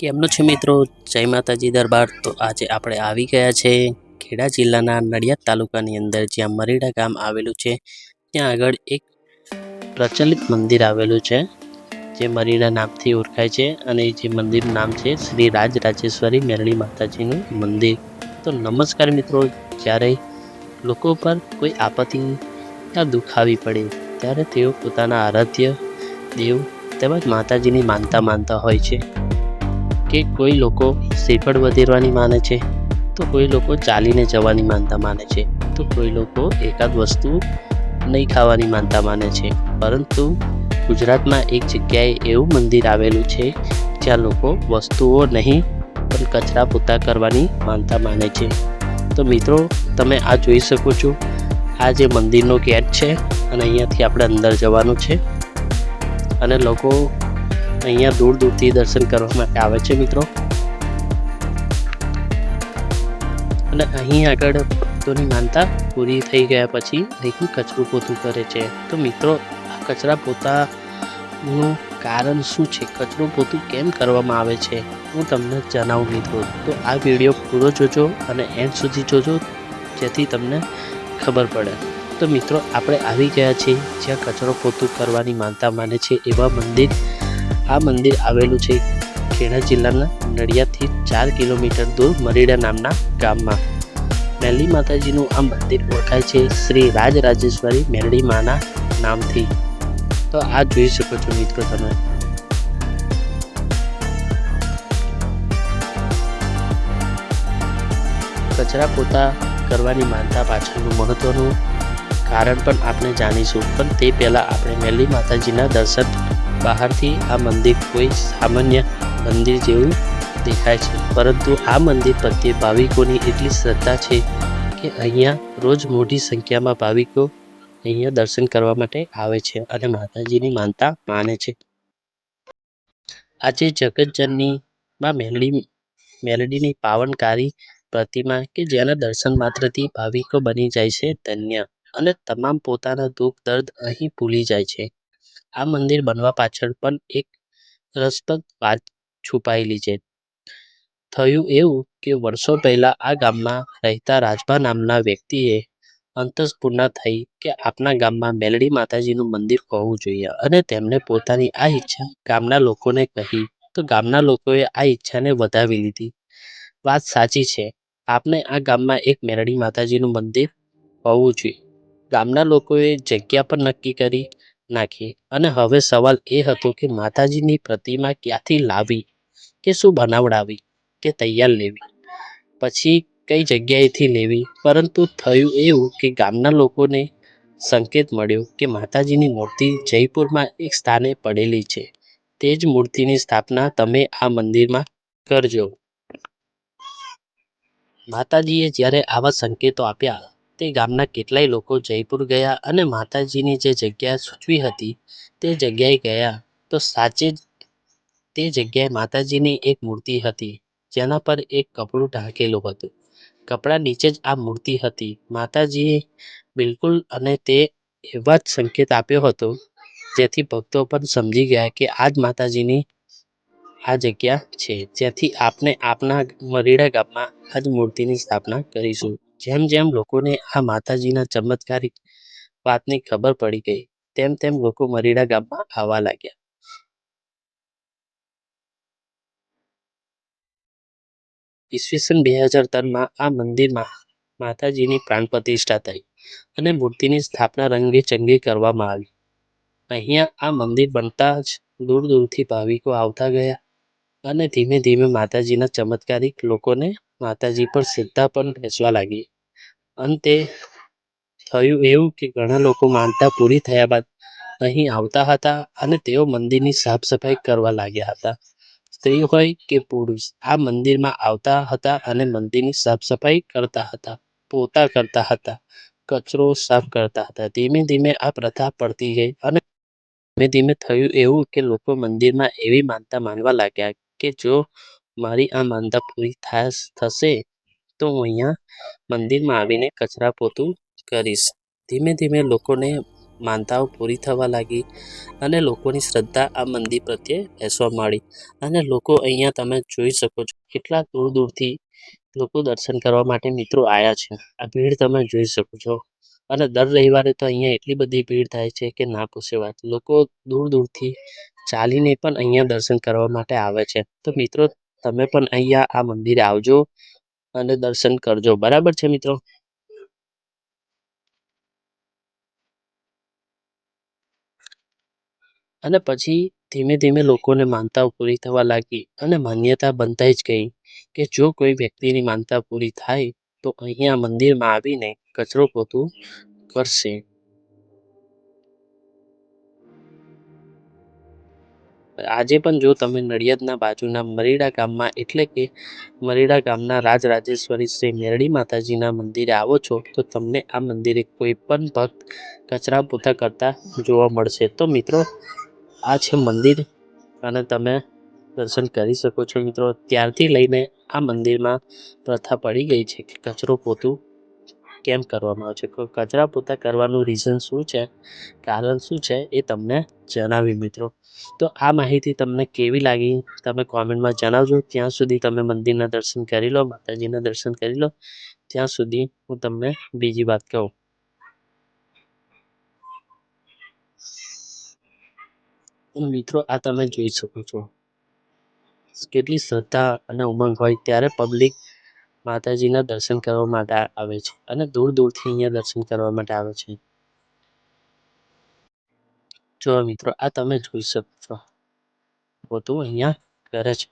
કેમનું છે મિત્રો, જય માતાજી દરબાર. તો આજે આપણે આવી ગયા છે ખેડા જિલ્લાના નડિયાદ તાલુકાની અંદર, જ્યાં મરીડા ગામ આવેલું છે. ત્યાં આગળ એક પ્રચલિત મંદિર આવેલું છે, જે મરીડા નામથી ઓળખાય છે અને જે મંદિરનું નામ છે શ્રી રાજ રાજેશ્વરી મેરળી માતાજીનું મંદિર. તો નમસ્કાર મિત્રો, જ્યારે લોકો પર કોઈ આપત્તિ યા દુઃખ આવી પડે, ત્યારે તેઓ પોતાના આરાધ્ય દેવ તેમજ માતાજીની માનતા માનતા હોય છે. કે કોઈ લોકો શ્રીફળ વધેરવાની માને છે, તો કોઈ લોકો ચાલીને જવાની માનતા માને છે, તો કોઈ લોકો એકાદ વસ્તુ નહીં ખાવાની માનતા માને છે. પરંતુ ગુજરાતમાં એક જગ્યાએ એવું મંદિર આવેલું છે, જ્યાં લોકો વસ્તુઓ નહીં, પણ કચરા પોતા કરવાની માનતા માને છે. તો મિત્રો, તમે આ જોઈ શકો છો, આ જે મંદિરનો ગેટ છે, અને અહીંયાથી આપણે અંદર જવાનું છે. અને લોકો અહીંયા દૂર દૂરથી દર્શન કરવા માટે આવે છે મિત્રો. અને અહીં આગળ ભક્તોની માનતા પૂરી થઈ ગયા પછી અહીં કચરું પોતું કરે છે. તો મિત્રો, આ કચરા પોતાનું કારણ શું છે? કચરું પોતું કેમ કરવામાં આવે છે? હું તમને જણાવું મિત્રો. તો આ વીડિયો પૂરો જોજો અને એન્ડ સુધી જોજો, જેથી તમને ખબર પડે. તો મિત્રો, આપણે આવી ગયા છીએ જ્યાં કચરો પોતું કરવાની માનતા માને છે એવા મંદિર આ મંદિર આવેલું છે ખેડા જિલ્લાના નડિયાદથી ચાર કિલોમીટર દૂર મરીડા નામના ગામમાં. મેરડી માતાજીનું આ મંદિર ઓળખાય છે શ્રી રાજ રાજેશ્વરી મેરડી માના નામથી. તો આ જોઈ શકો છો મિત્રો તમે. કચરા પોતા કરવાની માનતા પાછળનું મહત્વનું કારણ પણ આપણે જાણીશું. પણ તે પહેલાં આપણે મેરડી માતાજીના દર્શન બહારથી આ મંદિર કોઈ સામાન્ય મંદિર જેવું દેખાય છે. પરંતુ આ મંદિર પ્રત્યે ભાવિકોની એટલી શ્રદ્ધા છે કે અહીંયા રોજ મોટી સંખ્યામાં ભાવિકો અહીંયા દર્શન કરવા માટે આવે છે અને માતાજીની માનતા માને છે. આજે જગતજનનીમાં મેલડી, મેલડીની પાવનકારી પ્રતિમા કે જેના દર્શન માત્રથી ભાવિકો બની જાય છે ધન્ય અને તમામ પોતાના દુઃખ દર્દ અહીં ભૂલી જાય છે. આ મંદિર બનવા પાછળ પણ એક રસપ્રદ વાત છુપાયેલી છે. થયું એવું કે વર્ષો પહેલા આ ગામમાં રહેતા રાજભા નામના વ્યક્તિએ અંતસ્પૂર્ણા થઈ કે આપના ગામમાં મેલડી માતાજીનું મંદિર હોવું જોઈએ અને તેમણે પોતાની આ ઈચ્છા ગામના લોકોને કહી તો ગામના લોકોએ આ ઈચ્છાને વધાવી લીધી. વાત સાચી છે. આપને આ ગામમાં એક મેલડી માતાજીનું મંદિર હોવું જોઈએ. ગામના લોકોએ જગ્યા પણ નક્કી કરી નાખી. અને હવે સવાલ એ હતો કે માતાજીની પ્રતિમા ક્યાંથી લાવી? કે શું બનાવડાવી? કે તૈયાર લેવી? પછી કઈ જગ્યાએથી લેવી? પરંતુ થયું એવું કે ગામના લોકોને સંકેત મળ્યો કે માતાજીની મૂર્તિ જયપુરમાં એક સ્થાને પડેલી છે. તે જ મૂર્તિની સ્થાપના તમે આ મંદિરમાં કરજો. માતાજીએ જ્યારે આવા સંકેતો આપ્યા તે ગામના કેટલાય લોકો જયપુર ગયા અને માતાજીની જે જગ્યા સૂચવી હતી તે જગ્યાએ ગયા. તો સાચે જ તે જગ્યાએ માતાજીની એક મૂર્તિ હતી, જેના પર એક કપડું ઢાંકેલું હતું. કપડા નીચે જ આ મૂર્તિ હતી. માતાજીએ બિલકુલ અને તે એવા જ સંકેત આપ્યો હતો, જેથી ભક્તો પણ સમજી ગયા કે આ જ માતાજીની આ જગ્યા છે. જેથી આપને આપના મરીડા ગામમાં આ જ મૂર્તિની સ્થાપના કરીશું. જેમ જેમ લોકોને આ માતાજીના ચમત્કારિક વાતની ખબર પડી ગઈ, તેમ તેમ લોકો મરીડા ગામમાં આવવા લાગ્યા. ઈસવીસન બે હજાર ત્રણમાં આ મંદિરમાં માતાજીની પ્રાણ પ્રતિષ્ઠા થઈ અને મૂર્તિની સ્થાપના રંગેચંગે કરવામાં આવી. અહીંયા આ મંદિર બનતા જ દૂર દૂરથી ભાવિકો આવતા ગયા અને ધીમે ધીમે માતાજીના ચમત્કારિક લોકોને માતાજી પર શ્રદ્ધા પણ બેસવા લાગી. અંતે થયું એવું કે ઘણા લોકો માનતા પૂરી થયા બાદ અહીં આવતા હતા અને તેઓ મંદિરની સાફ સફાઈ કરવા લાગ્યા હતા. સ્ત્રી હોય કે પુરુષ, આ મંદિરમાં આવતા હતા અને મંદિરની સાફ સફાઈ કરતા હતા, પોતા કરતા હતા, કચરો સાફ કરતા હતા. ધીમે ધીમે આ પ્રથા પડતી ગઈ અને ધીમે ધીમે થયું એવું કે લોકો મંદિરમાં એવી માનતા માનવા લાગ્યા કે જો મારી આ માનતા પૂરી થશે તો હું અહીંયા મંદિરમાં આવીને કચરા પોતું કરીશ. ધીમે ધીમે લોકોને માનતાઓ પૂરી થવા લાગી અને લોકોની શ્રદ્ધા આ મંદિર પ્રત્યે બેસવા માંડી. અને લોકો અહીંયા તમે જોઈ શકો છો, કેટલા દૂર દૂરથી લોકો દર્શન કરવા માટે મિત્રો આવ્યા છે. આ ભીડ તમે જોઈ શકો છો. અને દર રવિવારે તો અહીંયા એટલી બધી ભીડ થાય છે કે ના પૂછે વાત. લોકો દૂર દૂરથી ચાલીને પણ અહીંયા દર્શન કરવા માટે આવે છે. તો મિત્રો, તમે પણ અહીંયા આ મંદિરે આવજો. અને દર્શન કરજો. બરાબર છે, મિત્રો? અને પછી ધીમે ધીમે લોકોને માનતાઓ પૂરી થવા લાગી અને માન્યતા બનતા જ ગઈ કે જો કોઈ વ્યક્તિની માનતા પૂરી થાય તો અહીંયા મંદિરમાં આવીને કચરો પોતું કરશે. આજે પણ જો તમે નડિયાદના બાજુના મરીડા ગામમાં એટલે કે મરીડા ગામના રાજરાજેશ્વરી શ્રી મેરડી માતાજીના મંદિરે આવો છો, તો તમને આ મંદિરે કોઈ પણ ભક્ત કચરા પોતા કરતા જોવા મળશે. તો મિત્રો, આ છે મંદિર અને તમે દર્શન કરી શકો છો મિત્રો. ત્યારથી લઈને આ મંદિરમાં પ્રથા પડી ગઈ છે કે કચરો પોતું કેમ કરવામાં આવે છે? કચરા પોતા કરવાનું રીઝન શું છે? કારણ શું છે? એ તમને જણાવી મિત્રો. તો આ માહિતી તમને કેવી લાગી? તમે કોમેન્ટમાં જણાવજો. ત્યાં સુધી તમે મંદિરના દર્શન કરી લો, માતાજીના દર્શન કરી લો. ત્યાં સુધી હું તમને બીજી વાત કહું. મિત્રો, આ તમે જોઈ શકો છો. કેટલી શ્રદ્ધા અને ઉમંગ હોય ત્યારે પબ્લિક માતાજીના દર્શન કરવા માટે આવે છે અને દૂર દૂરથી અહીંયા દર્શન કરવા માટે આવે છે. જો મિત્રો આ તમે જોઈ શકો છો. પોતું અહીંયા કરે છે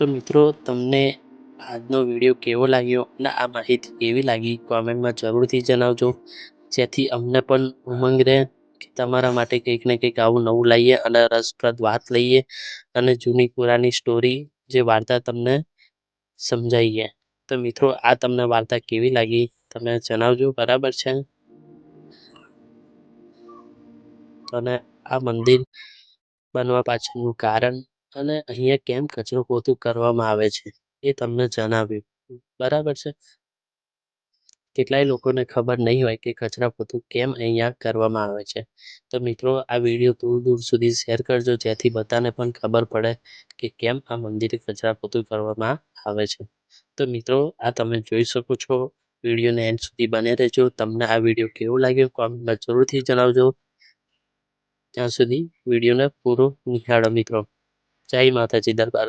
તો મિત્રો, તમને આજનો વીડિયો કેવો લાગ્યો અને આ માહિતી કેવી લાગી કોમેન્ટમાં જરૂરથી જણાવજો. જેથી અમને પણ ઉમંગ રહે કે તમારા માટે કંઈક ને કંઈક આવું નવું લાવીએ અને રસપ્રદ વાત લઈએ અને જૂની પુરાની સ્ટોરી જે વાર્તા તમને સમજાવીએ તો મિત્રો, આ તમને વાર્તા કેવી લાગી તમે જણાવજો, બરાબર છે? અને આ મંદિર બનવા પાછળનું કારણ અને અહીંયા કેમ કચરો પોતું કરવામાં આવે છે, એ તમને જણાવ્યું. બરાબર છે? કેટલાય લોકોને ખબર નહીં હોય કે કચરા પોતું કેમ અહીંયા કરવામાં આવે છે. તો મિત્રો, આ વીડિયો દૂર દૂર સુધી શેર કરજો, જેથી બધાને પણ ખબર પડે કે કેમ આ મંદિરે કચરા પોતું કરવામાં આવે છે. તો મિત્રો, આ તમે જોઈ શકો છો. વિડીયોને એન્ડ સુધી બને રહેજો. તમને આ વીડિયો કેવો લાગ્યો કોમેન્ટમાં જરૂરથી જણાવજો. ત્યાં સુધી વિડીયોને પૂરો નિહાળો મિત્રો. જય માતાજી દરબાર.